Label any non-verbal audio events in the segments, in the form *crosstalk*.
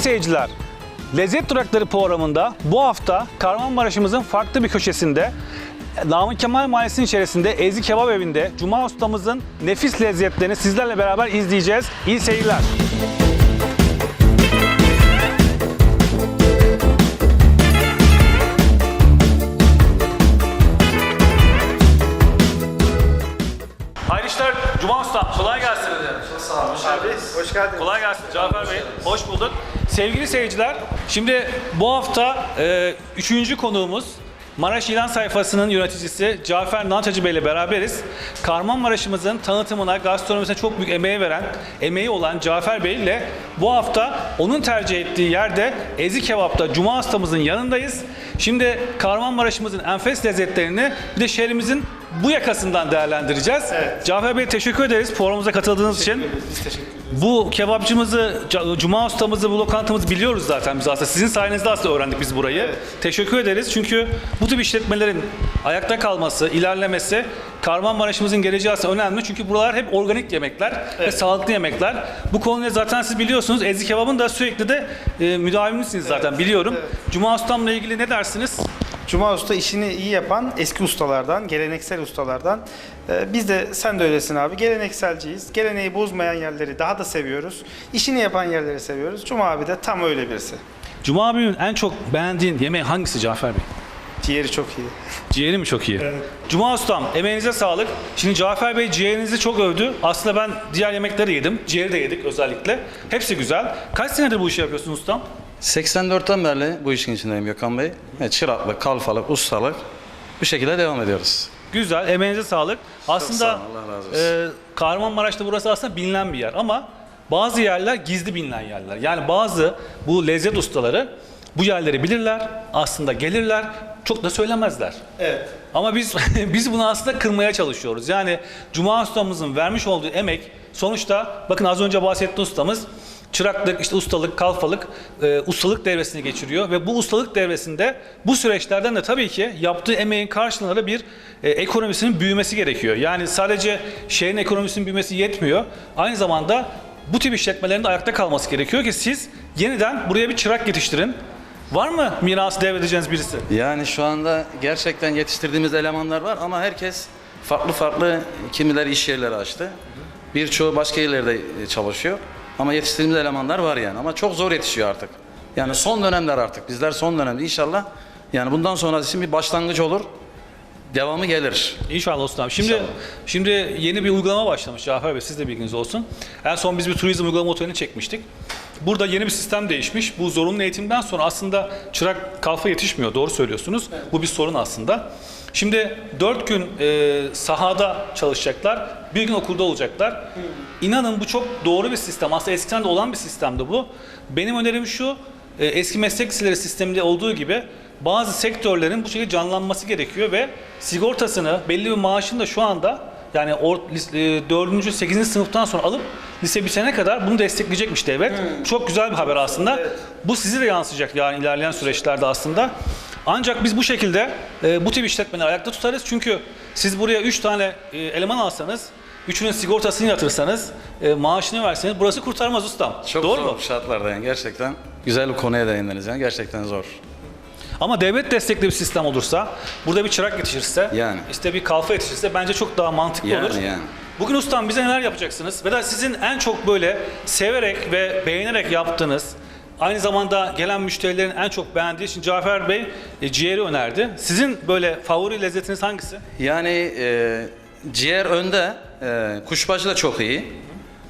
Seyirciler, Lezzet Durakları programında bu hafta Kahramanmaraş'ımızın farklı bir köşesinde Namık Kemal Mahallesi'nin içerisinde Ezi Kebap Evi'nde Cuma ustamızın nefis lezzetlerini sizlerle beraber izleyeceğiz. İyi seyirler. Hayırlı işler Cuma Usta. Kolay gelsin. Hoş geldiniz. Kolay gelsin Cafer Bey. Hoş bulduk. Sevgili seyirciler, şimdi bu hafta e, üçüncü konuğumuz Maraş İlan sayfasının yöneticisi Cafer Nançacı Bey ile beraberiz. Kahramanmaraş'ımızın tanıtımına, gastronomisine çok büyük emeği veren, emeği olan Cafer Bey ile bu hafta onun tercih ettiği yerde Ezi Kebap'ta Cuma hastamızın yanındayız. Şimdi Kahramanmaraş'ımızın enfes lezzetlerini bir de şehrimizin bu yakasından değerlendireceğiz. Cafer Bey teşekkür ederiz programımıza katıldığınız için. Biz teşekkür ederiz. Bu kebapçımızı, Cuma ustamızı, bu lokantamızı biliyoruz zaten biz aslında. Sizin sayenizde aslında öğrendik biz burayı. Teşekkür ederiz çünkü bu tip işletmelerin ayakta kalması, ilerlemesi Kahramanmaraş'ımızın geleceği aslında önemli. Çünkü buralar hep organik yemekler ve sağlıklı yemekler. Bu konuyu zaten siz biliyorsunuz. Ezgi Kebap'ın da sürekli de e, müdavimisiniz zaten biliyorum. Cuma ustamla ilgili ne dersiniz? Cuma Usta işini iyi yapan eski ustalardan, geleneksel ustalardan. Ee, biz de sen de öylesin abi. Gelenekselciyiz. Geleneği bozmayan yerleri daha da seviyoruz. İşini yapan yerleri seviyoruz. Cuma abi de tam öyle birisi. Cuma abimin en çok beğendiğin yemeği hangisi Cafer Bey? Ciğeri çok iyi. Ciğeri mi çok iyi? Cuma Ustam emeğinize sağlık. Şimdi Cafer Bey ciğerinizi çok övdü. Aslında ben diğer yemekleri yedim. Ciğeri de yedik özellikle. Hepsi güzel. Kaç senedir bu işi yapıyorsun ustam? 84'ten beri bu işin içindeyim Gökhan Bey. E, Çıraklık, kalfalık, ustalık bu şekilde devam ediyoruz. Güzel, emeğinize sağlık. Aslında sağ olun, Allah razı olsun. e, Kahramanmaraş'ta burası aslında bilinen bir yer ama bazı yerler gizli bilinen yerler. Yani bazı bu lezzet ustaları bu yerleri bilirler, aslında gelirler, çok da söylemezler. Evet. Ama biz *laughs* biz bunu aslında kırmaya çalışıyoruz. Yani Cuma ustamızın vermiş olduğu emek sonuçta bakın az önce bahsettiğim ustamız çıraklık, işte ustalık, kalfalık, e, ustalık devresini geçiriyor ve bu ustalık devresinde bu süreçlerden de tabii ki yaptığı emeğin karşılığında da bir e, ekonomisinin büyümesi gerekiyor. Yani sadece şehrin ekonomisinin büyümesi yetmiyor. Aynı zamanda bu tip işletmelerin de ayakta kalması gerekiyor ki siz yeniden buraya bir çırak yetiştirin. Var mı mirası devredeceğiniz birisi? Yani şu anda gerçekten yetiştirdiğimiz elemanlar var ama herkes farklı farklı kimileri iş yerleri açtı. Birçoğu başka yerlerde çalışıyor. Ama yetiştirdiğimiz elemanlar var yani. Ama çok zor yetişiyor artık. Yani son dönemler artık. Bizler son dönemde inşallah. Yani bundan sonrası için bir başlangıç olur. Devamı gelir. İnşallah ustam. Şimdi İnşallah. şimdi yeni bir uygulama başlamış Cafer Bey. Siz de bilginiz olsun. En son biz bir turizm uygulama otelini çekmiştik. Burada yeni bir sistem değişmiş. Bu zorunlu eğitimden sonra aslında çırak kalfa yetişmiyor. Doğru söylüyorsunuz. Bu bir sorun aslında. Şimdi dört gün e, sahada çalışacaklar. Bir gün okulda olacaklar. İnanın bu çok doğru bir sistem. Aslında eskiden de olan bir sistemdi bu. Benim önerim şu. e, eski meslek liseleri sisteminde olduğu gibi bazı sektörlerin bu şekilde canlanması gerekiyor ve sigortasını belli bir maaşını da şu anda yani or, lis- e, 4. 8. sınıftan sonra alıp lise bitene kadar bunu destekleyecekmiş devlet. Çok güzel bir haber aslında. Bu sizi de yansıyacak yani ilerleyen süreçlerde aslında. Ancak biz bu şekilde e, bu tip işletmeleri ayakta tutarız. Çünkü siz buraya 3 tane e, eleman alsanız, üçünün sigortasını yatırsanız, e, maaşını verseniz burası kurtarmaz ustam. Çok Doğru zor mu? şartlarda yani gerçekten. Güzel bir konuya değindiniz yani gerçekten zor. Ama devlet destekli bir sistem olursa, burada bir çırak yetişirse, Yani. işte bir kalfa yetişirse bence çok daha mantıklı Yani, olur. yani. Bugün ustam bize neler yapacaksınız? Ve de sizin en çok böyle severek ve beğenerek yaptığınız, aynı zamanda gelen müşterilerin en çok beğendiği, şimdi Cafer Bey e, ciğeri önerdi. Sizin böyle favori lezzetiniz hangisi? Yani e, ciğer önde, e, kuşbaşı da çok iyi.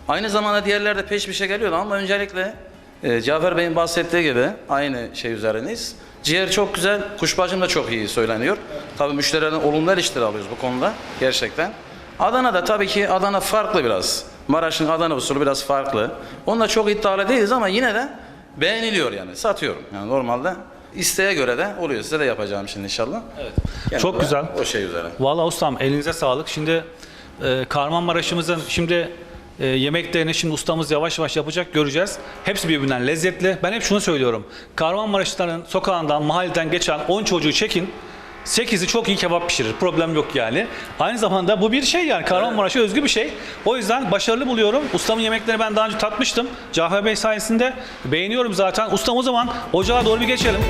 Aynı zamanda diğerler de peş peşe geliyor ama öncelikle e, Cafer Bey'in bahsettiği gibi aynı şey üzerindeyiz. Ciğer çok güzel, kuşbaşım da çok iyi söyleniyor. Tabii müşterilerden olumlu eleştiri alıyoruz bu konuda gerçekten. Adana'da tabii ki Adana farklı biraz. Maraş'ın Adana usulü biraz farklı. Onunla çok iddialı değiliz ama yine de beğeniliyor yani. Satıyorum yani normalde. isteğe göre de oluyor. Size de yapacağım şimdi inşallah. Evet. Yani çok güzel. O şey üzere. Vallahi ustam elinize sağlık. Şimdi e, Kahramanmaraş'ımızın şimdi e, yemeklerini şimdi ustamız yavaş yavaş yapacak göreceğiz. Hepsi birbirinden lezzetli. Ben hep şunu söylüyorum. Kahramanmaraşlıların sokağından, mahalleden geçen 10 çocuğu çekin. 8'i çok iyi kebap pişirir. Problem yok yani. Aynı zamanda bu bir şey yani Kahramanmaraş'a özgü bir şey. O yüzden başarılı buluyorum. Ustamın yemeklerini ben daha önce tatmıştım. Cafer Bey sayesinde beğeniyorum zaten. Ustam o zaman ocağa doğru bir geçelim.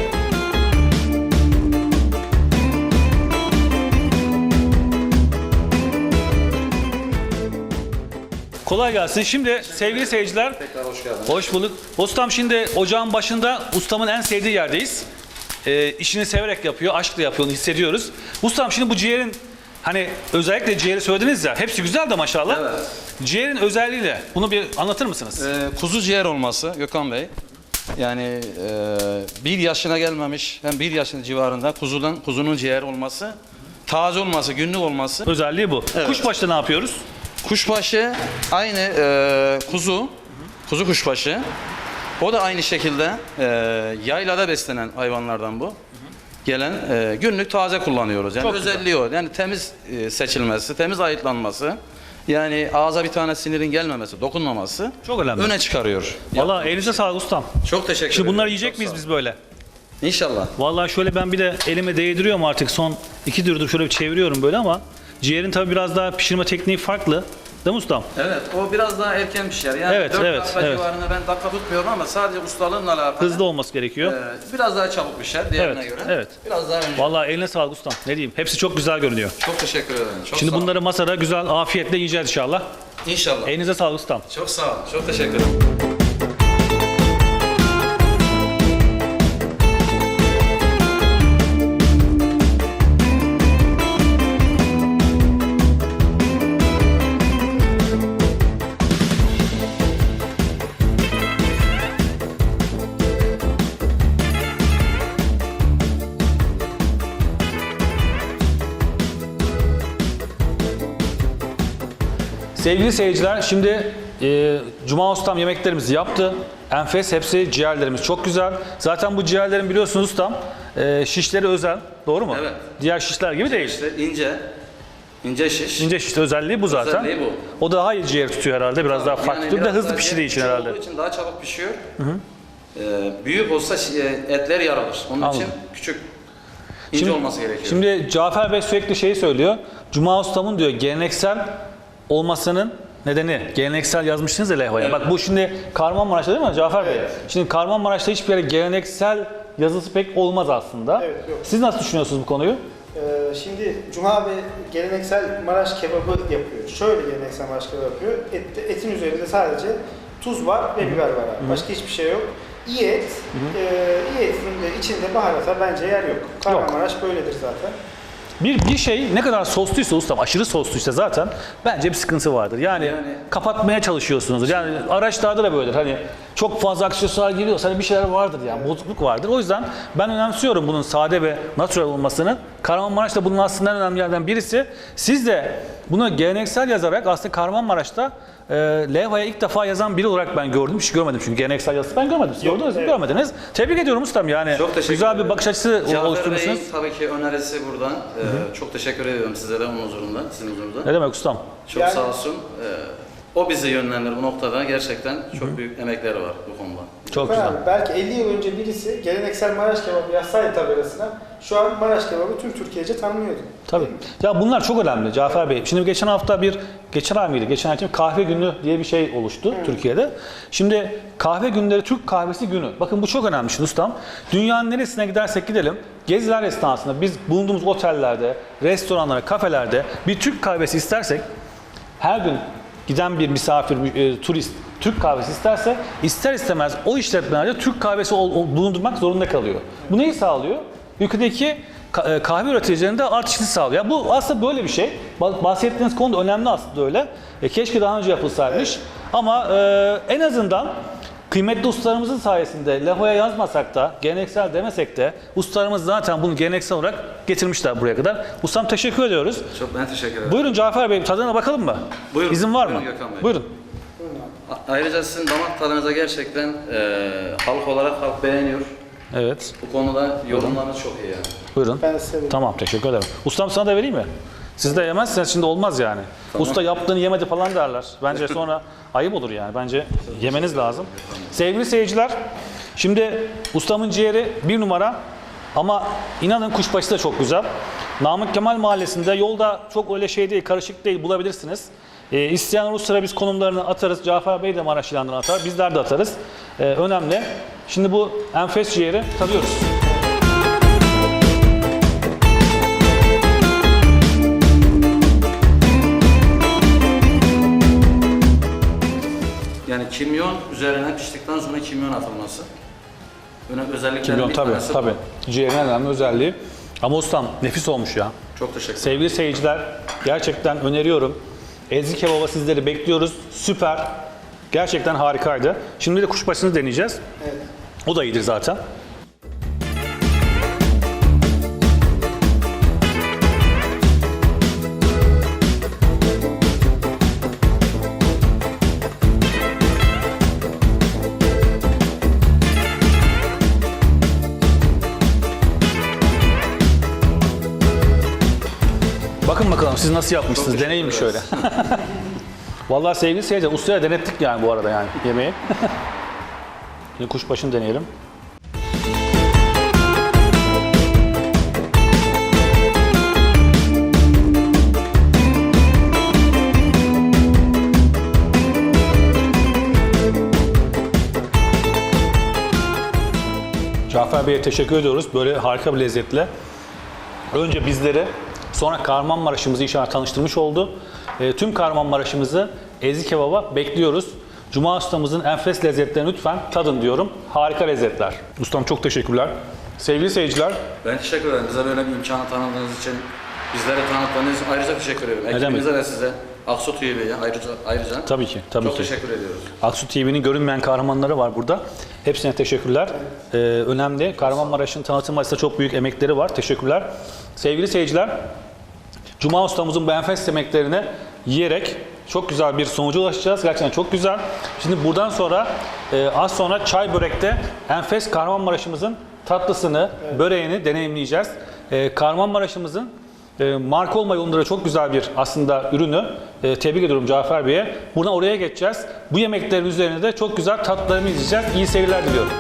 Kolay gelsin. Şimdi sevgili seyirciler Tekrar hoş geldiniz. Hoş bulduk. Ustam şimdi ocağın başında ustamın en sevdiği yerdeyiz. Ee, işini severek yapıyor, aşkla yapıyor, onu hissediyoruz. Ustam şimdi bu ciğerin hani özellikle ciğeri söylediniz ya hepsi güzel de maşallah. Evet. Ciğerin özelliğiyle bunu bir anlatır mısınız? Ee, kuzu ciğer olması Gökhan Bey. Yani e, bir yaşına gelmemiş hem bir yaşın civarında kuzudan kuzunun ciğer olması, taze olması, günlük olması. Özelliği bu. Evet. Kuşbaşı'da ne yapıyoruz? Kuşbaşı aynı e, kuzu, kuzu kuşbaşı. O da aynı şekilde e, yaylada beslenen hayvanlardan bu. Gelen e, günlük taze kullanıyoruz. Yani Çok güzel. özelliği o. Yani temiz e, seçilmesi, temiz ayıtlanması. Yani ağza bir tane sinirin gelmemesi, dokunmaması Çok önemli. öne çıkarıyor. Valla elinize sağlık ustam. Çok teşekkür Şimdi ederim. bunları yiyecek Çok miyiz sağ biz böyle? olun. İnşallah. Vallahi şöyle ben bir de elime değdiriyorum artık son iki dürüm şöyle bir çeviriyorum böyle ama ciğerin tabii biraz daha pişirme tekniği farklı. Değil mi ustam? Evet, o biraz daha erken pişer. Yani Evet, dört evet, dakika evet. civarında ben dakika tutmuyorum ama sadece ustalığımla alakalı. Hızlı olması gerekiyor. Ee, biraz daha çabuk pişer diğerine Evet, göre. evet. Biraz daha önce. Vallahi eline sağlık ustam. Ne diyeyim? Hepsi çok güzel görünüyor. Çok teşekkür ederim. Çok Şimdi sağ olun. bunları masada güzel afiyetle yiyeceğiz inşallah. İnşallah. Elinize sağlık ustam. Çok sağ olun. Çok teşekkür ederim. Sevgili seyirciler şimdi e, Cuma ustam yemeklerimizi yaptı. Enfes hepsi ciğerlerimiz çok güzel. Zaten bu ciğerlerin biliyorsunuz ustam e, şişleri özel. Doğru mu? Evet. Diğer şişler gibi değil. İşte ince, ince şiş. İnce şişte özelliği bu zaten. Özelliği bu. O daha iyi ciğer tutuyor herhalde. Biraz daha farklı. Bir de biraz hızlı daha pişirdiği için herhalde. olduğu için daha çabuk pişiyor. Ee, büyük olsa şi- e, etler yarılır. Onun Anladım. için küçük, ince olması gerekiyor. Şimdi Cafer Bey sürekli şeyi söylüyor. Cuma ustamın diyor geleneksel olmasının nedeni geleneksel yazmışsınız ya levhaya. Evet. Bak bu şimdi Kahramanmaraş'ta değil mi Cafer Bey? Şimdi Kahramanmaraş'ta hiçbir yere geleneksel yazısı pek olmaz aslında. Evet, yok. Siz nasıl düşünüyorsunuz bu konuyu? Ee, şimdi Cuma abi geleneksel Maraş kebabı yapıyor. Şöyle geleneksel Maraş kebabı yapıyor. Et, etin üzerinde sadece tuz var ve biber var abi. Başka hiçbir şey yok. İyi et, e, iyi etin de içinde baharata bence yer yok. Kahramanmaraş böyledir zaten. Bir, bir şey ne kadar sosluysa ustam, aşırı sosluysa zaten bence bir sıkıntı vardır. Yani, Yani- kapatmaya çalışıyorsunuzdur. Yani araçlarda da böyledir. Hani çok fazla aksesuar giriyorsa hani bir şeyler vardır yani bozukluk vardır. O yüzden ben önemsiyorum bunun sade ve natural olmasını. Kahramanmaraş'ta bunun aslında en önemli yerden birisi. Siz de bunu geleneksel yazarak aslında Kahramanmaraş'ta e, levhaya ilk defa yazan biri olarak ben gördüm. Hiç görmedim çünkü geleneksel yazısı ben görmedim. Siz gördünüz mü? evet. Görmediniz. Tebrik ediyorum ustam yani. Çok teşekkür Güzel bir ederim. bakış açısı Cafer oluşturmuşsunuz. Bey'in tabii ki önerisi buradan. Ee, çok teşekkür ediyorum size de onun huzurunda, sizin huzurunda. Ne demek ustam? Çok Yani- sağ olsun. Ee, o bizi yönlendir bu noktada. Gerçekten çok büyük emekleri var bu konuda. Çok Bakın güzel. abi, belki 50 yıl önce birisi geleneksel Maraş kebabı yazsaydı tabelasına şu an Maraş kebabı tüm Türkiye'ce tanınıyordu. Tabii. Ya bunlar çok önemli Cafer Bey. Şimdi geçen hafta bir, geçen ay mıydı? Geçen ay için kahve günü diye bir şey oluştu Türkiye'de. Şimdi kahve günleri Türk kahvesi günü. Bakın bu çok önemli şimdi ustam. Dünyanın neresine gidersek gidelim. Geziler esnasında biz bulunduğumuz otellerde, restoranlara, kafelerde bir Türk kahvesi istersek her gün giden bir misafir, e, turist Türk kahvesi isterse ister istemez o işletmelerde Türk kahvesi ol- ol- bulundurmak zorunda kalıyor. Bu neyi sağlıyor? Ülkedeki e, kahve üreticilerinde artışını sağlıyor. Ya bu aslında böyle bir şey. Ba- Bahsettiğiniz konu da önemli aslında öyle. E, keşke daha önce yapılsaymış. Ama e, en azından kıymetli ustalarımızın sayesinde levhaya yazmasak da, geleneksel demesek de ustalarımız zaten bunu geleneksel olarak getirmişler buraya kadar. Ustam teşekkür ediyoruz. Çok ben teşekkür ederim. Buyurun Cafer Bey tadına bakalım mı? Buyurun. İzin var mı? Buyurun Gökhan Bey. Buyurun. Ayrıca sizin damak tadınıza gerçekten e, halk olarak halk beğeniyor. Evet. Bu konuda yorumlarınız çok iyi yani. Buyurun. Ben vereyim. Tamam teşekkür ederim. Ustam sana da vereyim mi? Siz de yemezseniz şimdi olmaz yani. Usta yaptığını yemedi falan derler. Bence sonra *laughs* ayıp olur yani. Bence yemeniz lazım. Sevgili seyirciler, şimdi ustamın ciğeri bir numara Ama inanın kuşbaşı da çok güzel. Namık Kemal Mahallesi'nde yolda çok öyle şey değil, karışık değil bulabilirsiniz. E, isteyen olursa biz konumlarını atarız. Cafer Bey de Maraş ilanını atar. Bizler de atarız. E, önemli. Şimdi bu enfes ciğeri tadıyoruz. Yani kimyon üzerine piştikten sonra kimyon atılması. Önemli özelliklerden Kimyon bir tabii tanesi bu. tabii. Ciğerin en önemli özelliği. Ama ustam nefis olmuş ya. Çok teşekkür ederim. Sevgili seyirciler gerçekten öneriyorum. Ezgi kebaba sizleri bekliyoruz. Süper. Gerçekten harikaydı. Şimdi de kuşbaşını deneyeceğiz. O da iyidir zaten. Bakın bakalım siz nasıl yapmışsınız. Deneyin ederiz. şöyle. *laughs* Vallahi sevgili seyirciler ustaya denettik yani bu arada yani yemeği. Şimdi kuşbaşını deneyelim. Cafer Bey'e teşekkür ediyoruz. Böyle harika bir lezzetle. Önce bizleri sonra Kahramanmaraş'ımızı inşallah tanıştırmış oldu. E, tüm Kahramanmaraş'ımızı Ezgi Kebap'a bekliyoruz. Cuma ustamızın enfes lezzetlerini lütfen tadın diyorum. Harika lezzetler. Ustam çok teşekkürler. Sevgili seyirciler, Ben teşekkür ederim. Bize böyle bir imkanı tanıdığınız için, bizlere tanıttığınız için ayrıca teşekkür ederim. demek. Ekibimize ve size, Aksu TV'ye ayrıca, ayrıca tabii ki, tabii çok ki. teşekkür ediyoruz. Aksu TV'nin görünmeyen kahramanları var burada. Hepsine teşekkürler. Ee, önemli. Kahramanmaraş'ın tanıtım açısından çok büyük emekleri var. Teşekkürler. Sevgili seyirciler, Cuma ustamızın bu enfes yemeklerini yiyerek çok güzel bir sonuca ulaşacağız. Gerçekten çok güzel. Şimdi buradan sonra e, az sonra çay börekte enfes Kahramanmaraş'ımızın tatlısını, böreğini deneyimleyeceğiz. E, Kahramanmaraş'ımızın e, marka olma yolunda da çok güzel bir aslında ürünü. E, tebrik ediyorum Cafer Bey'e. Buradan oraya geçeceğiz. Bu yemeklerin üzerine de çok güzel tatlarını izleyeceğiz. İyi seyirler diliyorum.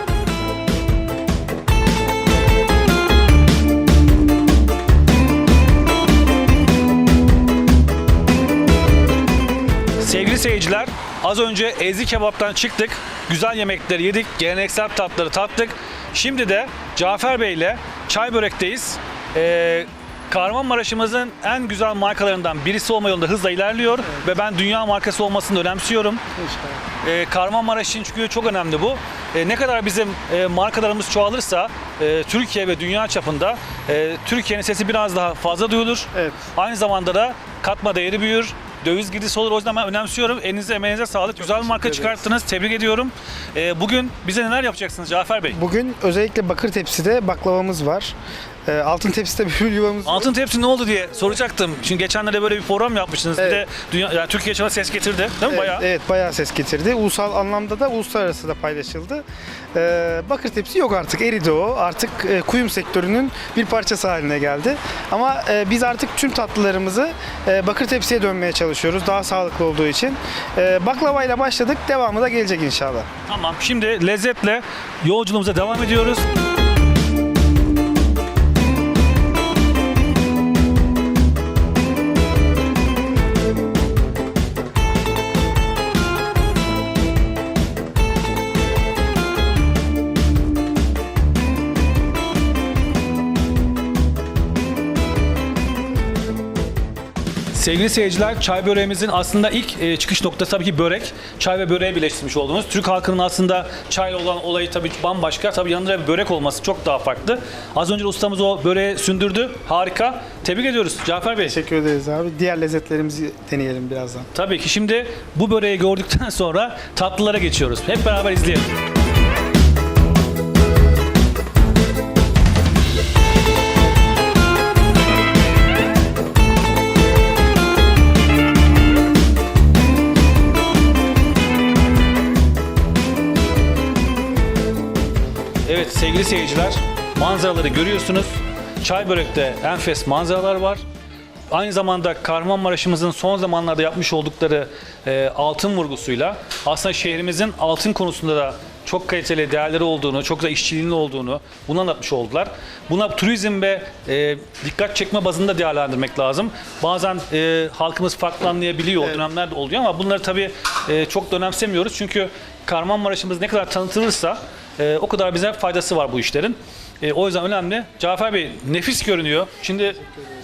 Sevgili seyirciler, az önce Ezgi Kebap'tan çıktık. Güzel yemekleri yedik, geleneksel tatları tattık. Şimdi de Cafer Bey ile Çay Börek'teyiz. Ee, Kahramanmaraş'ımızın en güzel markalarından birisi olma yolunda hızla ilerliyor ve ben dünya markası olmasını önemsiyorum. Ee, Kahramanmaraş için çünkü çok önemli bu. Ee, ne kadar bizim e, markalarımız çoğalırsa e, Türkiye ve dünya çapında e, Türkiye'nin sesi biraz daha fazla duyulur. Evet. Aynı zamanda da katma değeri büyür. Döviz girdisi olur. O yüzden ben önemsiyorum. Elinize emeğinize sağlık. Güzel bir marka ederiz. çıkarttınız. Tebrik ediyorum. Ee, bugün bize neler yapacaksınız Cafer Bey? Bugün özellikle bakır tepside baklavamız var. Ee, altın tepside bir *laughs* yuvamız var. Altın tepsi ne oldu diye soracaktım. Çünkü geçenlerde böyle bir program yapmıştınız. Bir Evet. de dünya, yani Türkiye çapında ses getirdi. Değil mi? Evet, Bayağı. evet bayağı ses getirdi. Ulusal anlamda da uluslararası da paylaşıldı. Ee, bakır tepsi yok artık eridi o. Artık e, kuyum sektörünün bir parçası haline geldi. Ama e, biz artık tüm tatlılarımızı e, bakır tepsiye dönmeye çalışıyoruz. Daha sağlıklı olduğu için. E, baklavayla başladık. Devamı da gelecek inşallah. Tamam. Şimdi lezzetle yolculuğumuza devam ediyoruz. Sevgili seyirciler, çay böreğimizin aslında ilk e, çıkış noktası tabii ki börek. Çay ve böreği birleştirmiş oldunuz. Türk halkının aslında çayla olan olayı tabii bambaşka. Tabii yanında bir börek olması çok daha farklı. Az önce ustamız o böreği sündürdü. Harika. Tebrik ediyoruz Cafer Bey. Teşekkür ederiz abi. Diğer lezzetlerimizi deneyelim birazdan. Tabii ki şimdi bu böreği gördükten *laughs* sonra tatlılara geçiyoruz. Hep beraber izleyelim. Sevgili seyirciler, manzaraları görüyorsunuz. Çay börekte enfes manzaralar var. Aynı zamanda Kahramanmaraş'ımızın son zamanlarda yapmış oldukları e, altın vurgusuyla aslında şehrimizin altın konusunda da çok kaliteli değerleri olduğunu, çok güzel işçiliğinin olduğunu bunu anlatmış oldular. Buna turizm ve e, dikkat çekme bazında değerlendirmek lazım. Bazen e, halkımız farklı anlayabiliyor, o dönemler de oluyor ama bunları tabii e, çok da önemsemiyoruz. Çünkü Kahramanmaraş'ımız ne kadar tanıtılırsa e, o kadar bize faydası var bu işlerin. E, o yüzden önemli. Cafer Bey nefis görünüyor. Şimdi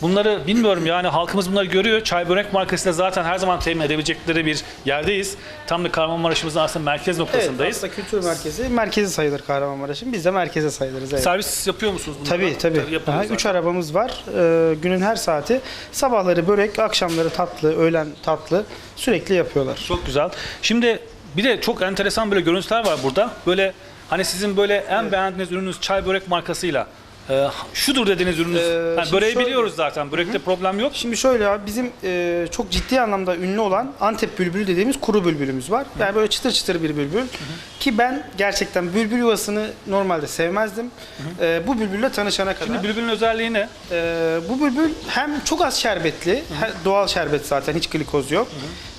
bunları bilmiyorum yani halkımız bunları görüyor. Çay börek markasıyla zaten her zaman temin edebilecekleri bir yerdeyiz. Tam da Kahramanmaraş'ımızın aslında merkez Evet, noktasındayız. aslında kültür merkezi merkezi sayılır Kahramanmaraş'ın. Biz de merkeze sayılırız. Evet. Servis yapıyor musunuz bunu? Tabii tabii. Aha, zaten. üç arabamız var. Ee, günün her saati. Sabahları börek, akşamları tatlı, öğlen tatlı sürekli yapıyorlar. Çok güzel. Şimdi bir de çok enteresan böyle görüntüler var burada. Böyle hani sizin böyle en beğendiğiniz ürününüz çay börek markasıyla e, şudur dediğiniz ürününüz. Ee, yani böreği şöyle- biliyoruz zaten. Börekte problem yok. Şimdi şöyle abi bizim e, çok ciddi anlamda ünlü olan Antep bülbülü dediğimiz kuru bülbülümüz var. Yani böyle çıtır çıtır bir bülbül. Ki ben gerçekten bülbül yuvasını normalde sevmezdim. E, bu bülbülle tanışana kadar. Şimdi bülbülün özelliği ne? Ee, bu bülbül hem çok az şerbetli, he- doğal şerbet zaten hiç glikoz yok.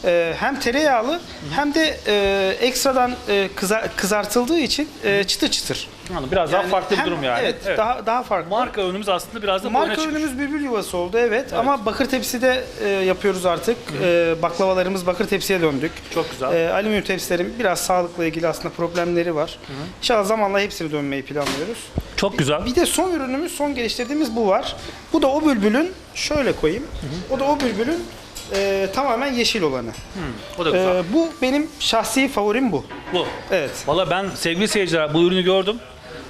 Ee, hem tereyağlı hem de e, ekstradan e, kıza- kızartıldığı için e, çıtır çıtır. Anladım. Biraz daha Yani farklı bir hem- durum yani. Evet, daha daha farklı. Marka ürünümüz aslında biraz da bu öne Marka çıkmış. ürünümüz bülbül yuvası oldu evet, ama bakır tepside e, yapıyoruz artık. E, baklavalarımız bakır tepsiye döndük. Çok güzel. E, alüminyum tepsilerin biraz sağlıkla ilgili aslında problemleri var. İnşallah zamanla hepsini dönmeyi planlıyoruz. Çok güzel. Bir de son ürünümüz, son geliştirdiğimiz bu var. Bu da o bülbülün, şöyle koyayım. O da o bülbülün e, tamamen yeşil olanı. O da güzel. E, bu benim şahsi favorim bu. bu. Evet. Valla ben sevgili seyirciler bu ürünü gördüm.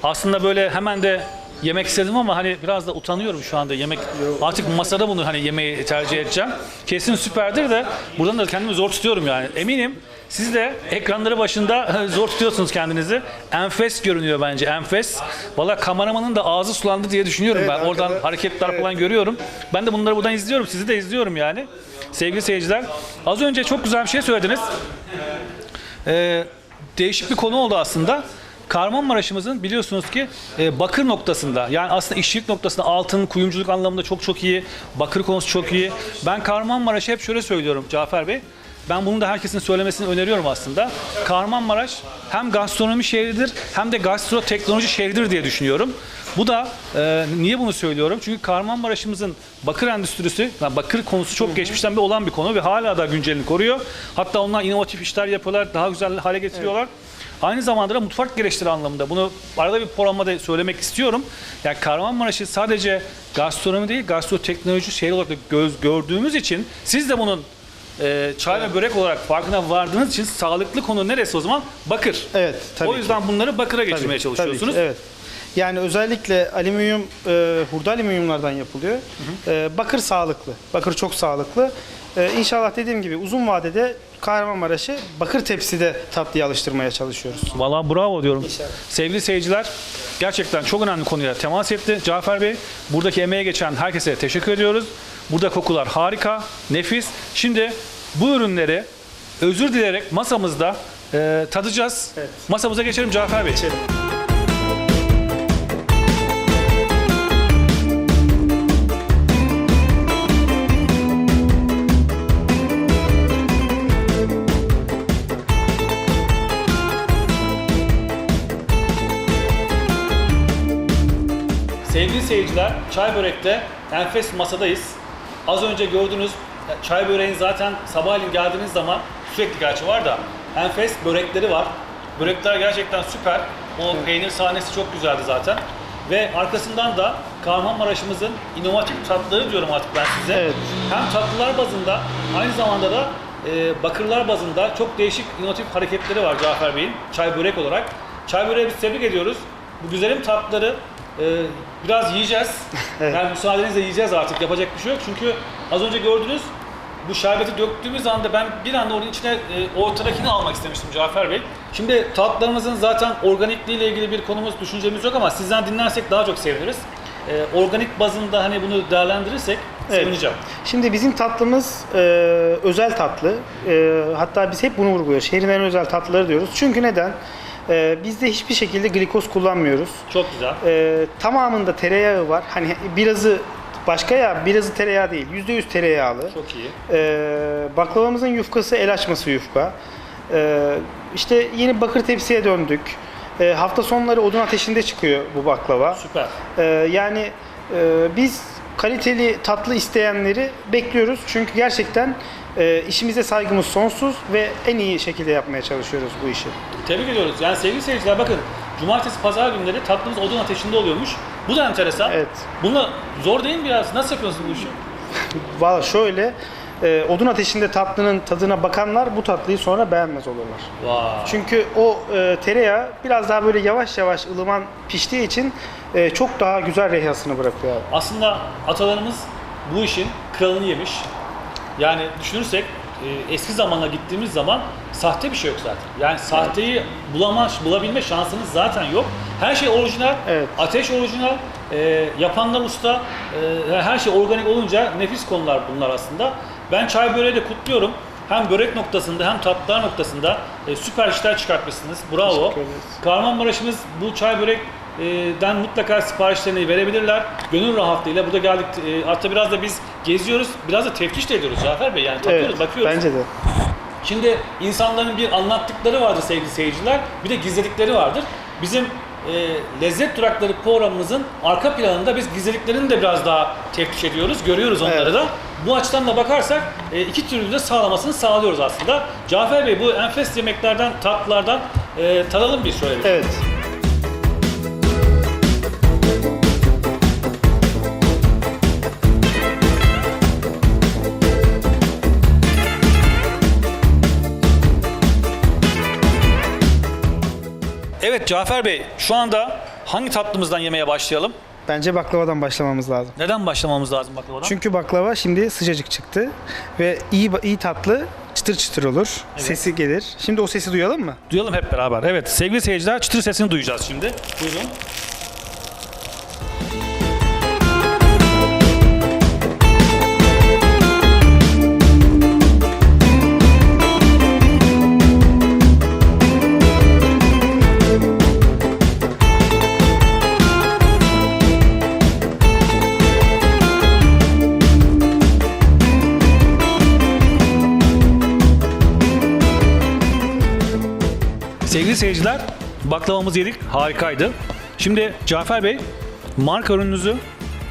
Aslında böyle hemen de yemek istedim ama hani biraz da utanıyorum şu anda yemek. Artık masada bunu hani yemeği tercih edeceğim. Kesin süperdir de buradan da kendimi zor tutuyorum yani. Eminim siz de ekranları başında *laughs* zor tutuyorsunuz kendinizi. Enfes görünüyor bence enfes. Valla kameramanın da ağzı sulandı diye düşünüyorum Evet, ben. Oradan arkada- hareketler evet. falan görüyorum. Ben de bunları buradan izliyorum. Sizi de izliyorum yani. Sevgili seyirciler. Az önce çok güzel bir şey söylediniz. Ee, değişik bir konu oldu aslında. Kahramanmaraş'ımızın biliyorsunuz ki e, bakır noktasında yani aslında işçilik noktasında altın, kuyumculuk anlamında çok çok iyi. Bakır konusu çok iyi. Ben Kahramanmaraş'a hep şöyle söylüyorum Cafer Bey. Ben bunu da herkesin söylemesini öneriyorum aslında. Kahramanmaraş hem gastronomi şehridir hem de gastro teknoloji şehridir diye düşünüyorum. Bu da e, niye bunu söylüyorum? Çünkü Kahramanmaraş'ımızın bakır endüstrisi, yani bakır konusu çok geçmişten beri olan bir konu ve hala da güncelini koruyor. Hatta onlar inovatif işler yapıyorlar, daha güzel hale getiriyorlar. Aynı zamanda da mutfak geliştiri anlamında bunu arada bir programda söylemek istiyorum. Yani Kahramanmaraş'ı sadece gastronomi değil, gastro teknoloji şehri olarak da göz, gördüğümüz için siz de bunun e, çay ve börek olarak farkına vardığınız için sağlıklı konu neresi o zaman? Bakır. Evet, tabii o ki. yüzden bunları bakıra Tabii, geçirmeye çalışıyorsunuz. tabii ki, evet. Yani özellikle alüminyum, e, hurda alüminyumlardan yapılıyor. E, bakır sağlıklı. Bakır çok sağlıklı. E, inşallah dediğim gibi uzun vadede Kahramanmaraş'ı bakır tepside tatlıya alıştırmaya çalışıyoruz. Vallahi bravo diyorum. İnşallah. Sevgili seyirciler, gerçekten çok önemli konuya temas etti. Cafer Bey, buradaki emeğe geçen herkese teşekkür ediyoruz. Burada kokular harika, nefis. Şimdi bu ürünleri özür dileyerek masamızda e, tadacağız. Evet. Masamıza geçelim Cafer Bey. Geçelim. Seyirciler, çay börekte enfes masadayız. Az önce gördüğünüz çay böreğin zaten sabahleyin geldiğiniz zaman sürekli gerçi var da enfes börekleri var. Börekler gerçekten süper. O peynir sahnesi çok güzeldi zaten. Ve arkasından da Kahramanmaraş'ımızın inovatif tatlıları diyorum artık ben size. Evet. Hem tatlılar bazında aynı zamanda da e, bakırlar bazında çok değişik inovatif hareketleri var Cafer Bey'in çay börek olarak. Çay böreği biz tebrik ediyoruz. Bu güzelim tatlıları e, biraz yiyeceğiz. *laughs* Yani müsaadenizle yiyeceğiz artık yapacak bir şey yok. Çünkü az önce gördünüz bu şerbeti döktüğümüz anda ben bir anda onun içine e, ortadakini almak istemiştim Cafer Bey. Şimdi tatlılarımızın zaten organikliği ile ilgili bir konumuz, düşüncemiz yok ama sizden dinlersek daha çok seviniriz. E, organik bazında hani bunu değerlendirirsek Evet. sevineceğim. Şimdi bizim tatlımız e, özel tatlı. E, hatta biz hep bunu vurguluyoruz. Şehrin en özel tatlıları diyoruz. Çünkü neden? E, bizde hiçbir şekilde glikoz kullanmıyoruz. Çok güzel. E, tamamında tereyağı var. Hani birazı başka ya, birazı tereyağı değil. %100 tereyağlı. Çok iyi. E, baklavamızın yufkası el açması yufka. E, İşte yeni bakır tepsiye döndük. E, hafta sonları odun ateşinde çıkıyor bu baklava. Süper. E, yani e, biz kaliteli tatlı isteyenleri bekliyoruz. Çünkü gerçekten e, işimize saygımız sonsuz ve en iyi şekilde yapmaya çalışıyoruz bu işi. Tebrik ediyoruz. Yani sevgili seyirciler bakın cumartesi pazar günleri tatlımız odun ateşinde oluyormuş. Bu da enteresan. Evet. Bunu zor değil mi biraz? Nasıl yapıyorsunuz bu işi? *laughs* Valla şöyle, e, odun ateşinde tatlının tadına bakanlar bu tatlıyı sonra beğenmez olurlar. Vay. Çünkü o e, tereyağı biraz daha böyle yavaş yavaş ılıman piştiği için e, çok daha güzel reyhasını bırakıyor. Aslında atalarımız bu işin kralını yemiş. Yani düşünürsek e, eski zamana gittiğimiz zaman sahte bir şey yok zaten. Yani sahteyi bulama, bulabilme şansınız zaten yok. Her şey orijinal, Evet. ateş orijinal, e, yapanlar usta, e, her şey organik olunca nefis konular bunlar aslında. Ben çay böreği de kutluyorum. Hem börek noktasında hem tatlılar noktasında e, süper işler çıkartmışsınız. Bravo. Kahramanmaraş'ımız bu çay börek den mutlaka siparişlerini verebilirler. Gönül rahatlığıyla burada geldik. E, hatta biraz da biz geziyoruz. Biraz da teftiş de ediyoruz Cafer Bey. Yani takıyoruz, Evet, bakıyoruz. bence de. Şimdi insanların bir anlattıkları vardır sevgili seyirciler. Bir de gizledikleri vardır. Bizim e, lezzet durakları programımızın arka planında biz gizlediklerini de biraz daha teftiş ediyoruz. Görüyoruz onları Evet. da. Bu açıdan da bakarsak e, iki türlü de sağlamasını sağlıyoruz aslında. Cafer Bey bu enfes yemeklerden, tatlılardan e, tadalım bir şöyle bir. Evet. Cafer Bey şu anda hangi tatlımızdan yemeye başlayalım? Bence baklavadan başlamamız lazım. Neden başlamamız lazım baklavadan? Çünkü baklava şimdi sıcacık çıktı ve iyi iyi tatlı çıtır çıtır olur. Sesi gelir. Şimdi o sesi duyalım mı? Duyalım hep beraber. Evet sevgili seyirciler çıtır sesini duyacağız şimdi. Buyurun. Sevgili seyirciler, baklavamızı yedik. Harikaydı. Şimdi Cafer Bey, marka ürününüzü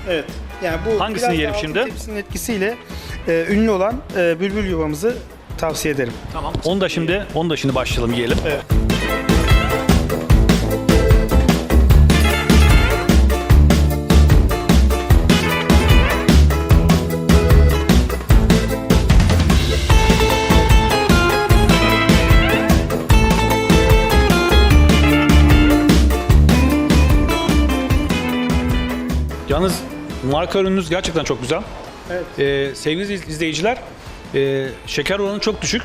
Evet. Yani bu Hangisini biraz yiyelim daha şimdi? tepsinin etkisiyle e, ünlü olan e, bülbül yuvamızı tavsiye ederim. Tamam. Onu da şimdi, onu da şimdi başlayalım yiyelim. Evet. Marka ürününüz gerçekten çok güzel. Evet. Ee, sevgili izleyiciler, e, şeker oranı çok düşük.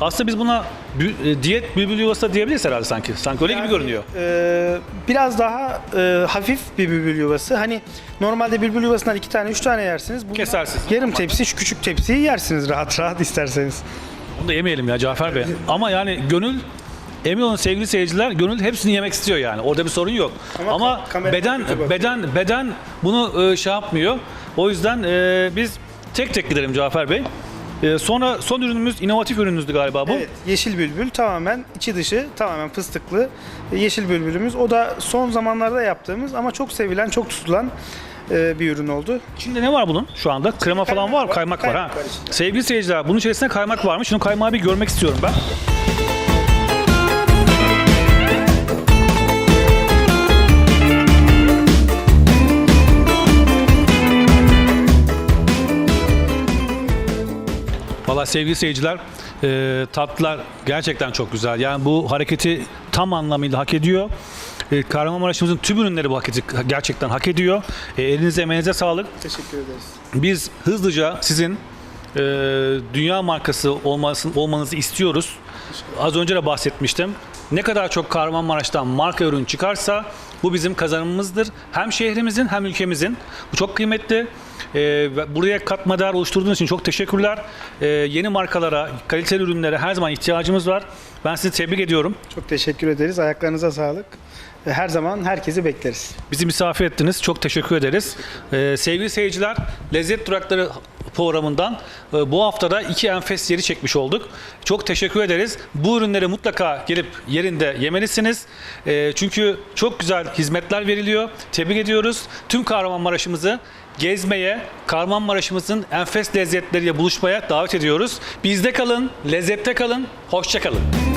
Aslında biz buna bü- e, diyet bülbül yuvası da diyebiliriz herhalde sanki. Sanki öyle gibi Yani, görünüyor. e, biraz daha e, hafif bir bülbül yuvası. Hani normalde bülbül yuvasından iki tane, üç tane yersiniz. Bundan Kesersiniz. Yarım tepsi, şu küçük tepsiyi yersiniz rahat rahat isterseniz. Onu da yemeyelim ya Cafer Bey. Ama yani gönül Emin olun sevgili seyirciler, gönül hepsini yemek istiyor yani. Orada bir sorun yok. Ama Ama, ka- kamera beden beden beden bunu e, şey yapmıyor. O yüzden e, biz tek tek gidelim Cafer Bey. E, sonra son ürünümüz inovatif ürünümüzdü galiba bu. Evet, yeşil bülbül tamamen içi dışı tamamen fıstıklı yeşil bülbülümüz. O da son zamanlarda yaptığımız ama çok sevilen, çok tutulan e, bir ürün oldu. İçinde ne var bunun şu anda? Krema falan var Kaymak var ha. Sevgili seyirciler bunun içerisinde kaymak varmış. Şunu kaymağı bir görmek istiyorum ben. Valla sevgili seyirciler e, tatlılar gerçekten çok güzel. Yani bu hareketi tam anlamıyla hak ediyor. E, Kahramanmaraş'ımızın tüm ürünleri bu hareketi gerçekten hak ediyor. E, elinize emeğinize sağlık. Teşekkür ederiz. Biz hızlıca sizin e, dünya markası olmasın, olmanızı istiyoruz. Az önce de bahsetmiştim. Ne kadar çok Kahramanmaraş'tan marka ürün çıkarsa bu bizim kazanımımızdır. Hem şehrimizin hem ülkemizin. Bu çok kıymetli. E, ve buraya katma değer oluşturduğunuz için çok teşekkürler. E, yeni markalara, kaliteli ürünlere her zaman ihtiyacımız var. Ben sizi tebrik ediyorum. Çok teşekkür ederiz. Ayaklarınıza sağlık. Her zaman herkesi bekleriz. Bizi misafir ettiniz. Çok teşekkür ederiz. Ee, sevgili seyirciler, Lezzet Durakları programından e, bu haftada iki enfes yeri çekmiş olduk. Çok teşekkür ederiz. Bu ürünleri mutlaka gelip yerinde yemelisiniz. E, Çünkü çok güzel hizmetler veriliyor. Tebrik ediyoruz. Tüm Kahramanmaraş'ımızı gezmeye, Kahramanmaraş'ımızın enfes lezzetleriyle buluşmaya davet ediyoruz. Bizde kalın, lezzette kalın, hoşça kalın.